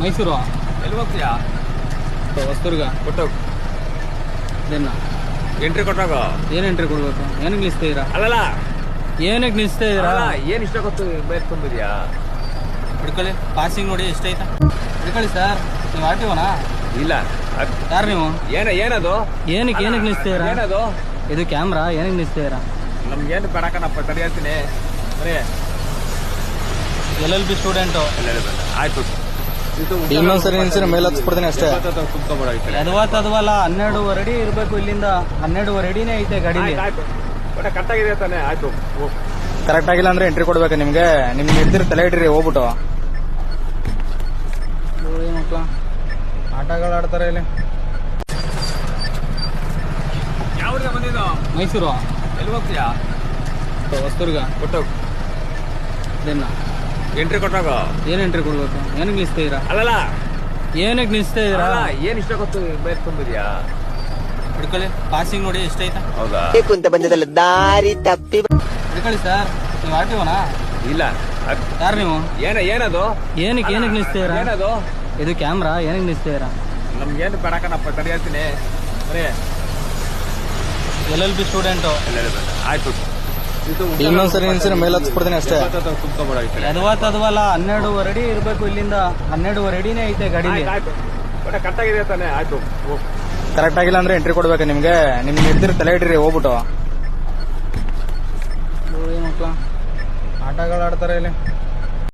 ಮೈಸೂರು ಎಲ್ಲಿ ಹೋಗ್ತೀಯಾ? ಹೊಸದುರ್ಗ. ಕೊಟ್ಟೋಗ ಇದನ್ನ. ಎಂಟ್ರಿ ಕೊಟ್ಟಾಗ? ಏನ್ ಎಂಟ್ರಿ ಕೊಡ್ಬೇಕು? ಏನಕ್ಕೆ ನಿಲ್ಲಿಸ್ತಾ ಇದ್ದೀರಾ? ಅಲ್ಲಲ್ಲ. ಏನಕ್ಕೆ ನಿಲ್ಲಿಸ್ತಾ ಇದ್ದೀರಾ? ಏನು ಏನ್ ಇಷ್ಟ ಗೊತ್ತು ಬೇರ್ಕೊಂಡಿದ್ಯಾ ಹಿಡ್ಕೊಳ್ಳಿ ಪಾಸಿಂಗ್ ನೋಡಿ ಎಷ್ಟೈತಾ ಹಿಡ್ಕೊಳ್ಳಿ ಸರ್ ನೀವು ಆರ್ ಟಿ ಓನಾ ಇಲ್ಲ ಯಾರ ನೀವು? ಏನ ಏನದು? ಏನಕ್ಕೆ ಏನಕ್ಕೆ ನಿಲ್ಲಿಸ್ತಾ ಇದ್ದೀರಾ? ಏನದು? ಇದು ಕ್ಯಾಮ್ರಾ ಏನಕ್ಕೆ ನಿಲ್ಲಿಸ್ತಾ ಇದ್ದೀರಾ? ನಮ್ಗೇನು ಬೇಡಕಣಪ್ಪ ತಡಿ ಹೇಳ್ತೀನಿ. ಬರೀ. L L B student. ಆಯ್ತು. ಇನ್ನೊಂದ್ಸರಿ ನಿಲ್ಸಿದ್ರೆ ಮೇಲೆ ಹತ್ಸ್ಬಿಡ್ತೀನಿ ಅಷ್ಟೇ. ಅದ್ವಲ್ಲ ಹನ್ನೆರಡುವರೆ ಅಡಿ ಇರಬೇಕು ಇಲ್ಲಿಂದ. ಹನ್ನೆರಡುವರೆ ಅಡಿನೇ ಐತೆ ಗಾಡಿ ಕರೆಕ್ಟ್ ಒಟ್ಟ ಕಟ್ಟಾಗಿದೆ ತಾನೆ? ಆಯ್ತು ಕರೆಕ್ಟ್ ಆಗಿಲ್ಲ ಅಂದ್ರೆ ಎಂಟ್ರಿ ಕೊಡ್ಬೇಕು ನಿಮ್ಗೆ. ನಿಮ್ಗೆ ಹಿಡ್ದಿರ ತಲೆ ಇಡ್ರಿ ಹೋಗ್ಬಿಟ್ಟು. ಆಟಗಳು ಆಡ್ತಾರೆ ಇಲ್ಲಿ. ಯಾವ ಬಂದಿದ್ದು? ಮೈಸೂರು. ಎಲ್ಲಿ ಹೋಗ್ತೀಯಾ? ಹೊಸದುರ್ಗ. ಕೊಟ್ಟು ಎಂಟ್ರಿ ಕೊಟ್ಟಾಗ? ಏನ್ ಎಂಟ್ರಿ ಕೊಡ್ಬೇಕು? ಏನಕ್ಕೆ ನಿಲ್ಸ್ತಾ ಇದ್ದೀರಾ? ಅಲ್ಲಲ್ಲ. ಏನಕ್ಕೆ ನಿಲ್ಸ್ತಾ ಇದ್ದೀರಾ? ಅಲ್ಲ, ಏನ್ ಇಷ್ಟ ಗೊತ್ತು ಬೈಕ್ ತುಂಬಿದ್ಯಾ ಹಿಡ್ಕೊಳ್ಳಿ ಪಾಸಿಂಗ್ ನೋಡಿ ಎಷ್ಟೈತಾ ಹೌದಾ? ಕುಂತ ಬಂದದಲ್ಲ ದಾರಿ ತಪ್ಪಿ ಹಿಡ್ಕೊಳ್ಳಿ ಸರ್ ನೀವು ಆರ್ ಟಿ ಓನಾ ಇಲ್ಲ. ಸರ್ ಯಾರು ನೀವು? ಏನ ಏನದು? ಏನಕ್ಕೆ ಏನಕ್ಕೆ ನಿಲ್ಸ್ತಾ ಇದ್ದೀರಾ? ಏನದು? ಇದು ಕ್ಯಾಮ್ರಾ ಏನಕ್ಕೆ ನಿಲ್ಸ್ತಾ ಇದ್ದೀರಾ? ನಮ್ಗೇನು ಬೇಡಕಣಪ್ಪ ತಡಿ ಹೇಳ್ತೀನಿ ಬರೀ. L L B student. ಆಯ್ತು. ಇನ್ನೊಂದ್ಸರಿ ನಿಲ್ಸಿದ್ರೆ ಮೇಲೆ ಹತ್ಸ್ಬಿಡ್ತೀನಿ ಅಷ್ಟೇ. ಅದ್ವಲ್ಲ ಹನ್ನೆರಡುವರೆ ಅಡಿ ಇರಬೇಕು ಇಲ್ಲಿಂದ. ಹನ್ನೆರಡುವರೆ ಅಡಿನೇ ಐತೆ ಗಾಡಿ ಆಯ್ತು ಒಟ್ಟ ಕಟ್ಟಾಗಿದೆ ತಾನೆ? ಆಯ್ತು. ಕರೆಕ್ಟ್ ಆಗಿಲ್ಲ ಅಂದ್ರೆ ಎಂಟ್ರಿ ಕೊಡ್ಬೇಕು ನಿಮ್ಗೆ. ನಿಮ್ಗೆ ಹಿಡ್ದಿರ ತಲೆ ಇಡ್ರಿ ಹೋಗ್ಬಿಟ್ಟು. ಆಟಗಳು ಆಡ್ತಾರೆ ಇಲ್ಲಿ.